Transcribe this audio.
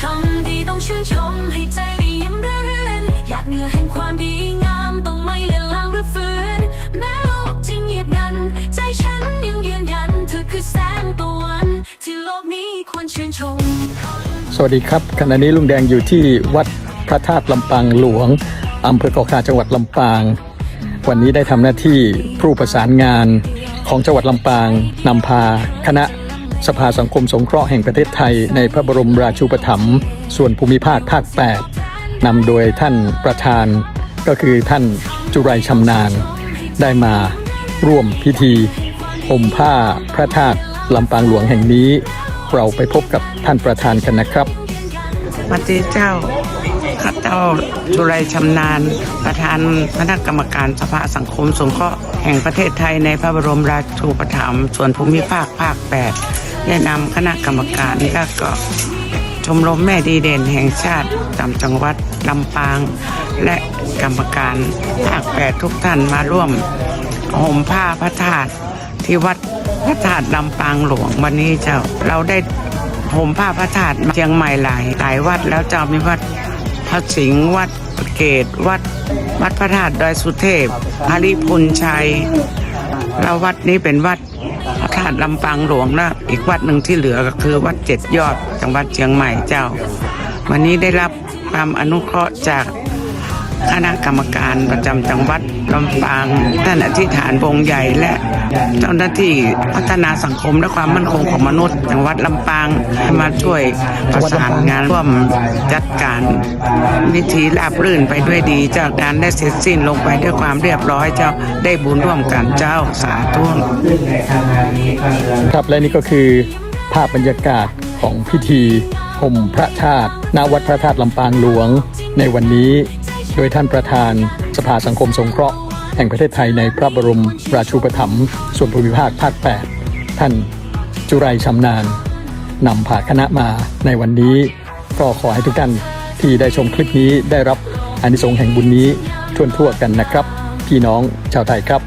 ทำดีต้องชื่นชมให้ใจได้ยิ้มเรื่อนอยากเหงื่อแห่งความดีงามต้องไม่เลือนลางหรือฝืนแม้โลกจะเงียบงัน ใจฉันยังยืนยันเธอคือแสงตะวันที่โลกนี้ควรชื่นชม สวัสดีครับขณะนี้ลุงแดงอยู่ที่วัดพระธาตุลำปางหลวงอำเภอกอกาจังหวัดลำปาง วันนี้ได้ทำหน้าที่ผู้ประสานงานของจังหวัดลำปางนำพาคณะ สภาสังคมสงเคราะห์แห่งประเทศไทย ในพระบรมราชูปถัมภ์ส่วนภูมิภาคภาค 8นำโดยท่านประธานก็คือท่านจุไรชำนาญ ได้มาร่วมพิธีห่มผ้าพระธาตุลำปางหลวงแห่งนี้ เราไปพบกับท่านประธานกันนะครับ สวัสดีเจ้าข้าเจ้าจุไรชำนาญ ประธานคณะกรรมการสภาสังคมสงเคราะห์แห่งประเทศไทยในพระบรมราชูปถัมภ์ส่วนภูมิภาคภาค 8 ได้นำคณะกรรมการและก็ชมรมแม่ดีเด่นแห่งชาติตามจังหวัดลำปาง และกรรมการภาค 8 ทุกท่านมาร่วมห่มผ้าพระธาตุที่วัดพระธาตุลำปางหลวงวันนี้เจ้าเราได้ ผมผ้าพระธาตุเชียงใหม่หลายหลายวัดแล้วเจ้ามีวัดพระสิงห์วัดเกตวัดวัดพระธาตุดอยสุเทพฮาริพุนชัยแล้ววัดนี้เป็นวัดพระธาตุลำปางหลวงนะอีกวัดหนึ่งที่เหลือก็คือวัดเจ็ดยอดจังหวัดเชียงใหม่เจ้า วันนี้ได้รับความอนุเคราะห์จาก คณะกรรมการประจำจังหวัดลำปางท่านอธิษฐานวงใหญ่และเจ้าหน้าที่พัฒนาสังคมและความมั่นคงของมนุษย์จังหวัดลำปางให้มาช่วยประสานงานร่วมจัดการวิธีราบรื่นไปด้วยดี เจ้าการได้เสร็จสิ้นลงไปด้วยความเรียบร้อยเจ้าได้บุญร่วมกันเจ้าสาธุครับและนี่ก็คือภาพบรรยากาศของพิธีห่มพระธาตุณวัดพระธาตุลำปางหลวง ในวันนี้ โดยท่านประธานสภาสังคมสงเคราะห์ แห่งประเทศไทยในพระบรมราชูปถัมภ์ส่วนภูมิภาคภาค 8 ท่านจุไรชำนาญนำผ่าคณะมาในวันนี้ ก็ขอให้ทุกท่านที่ได้ชมคลิปนี้ได้รับอานิสงส์แห่งบุญนี้ทั่วๆกันนะครับ พี่น้องชาวไทยครับ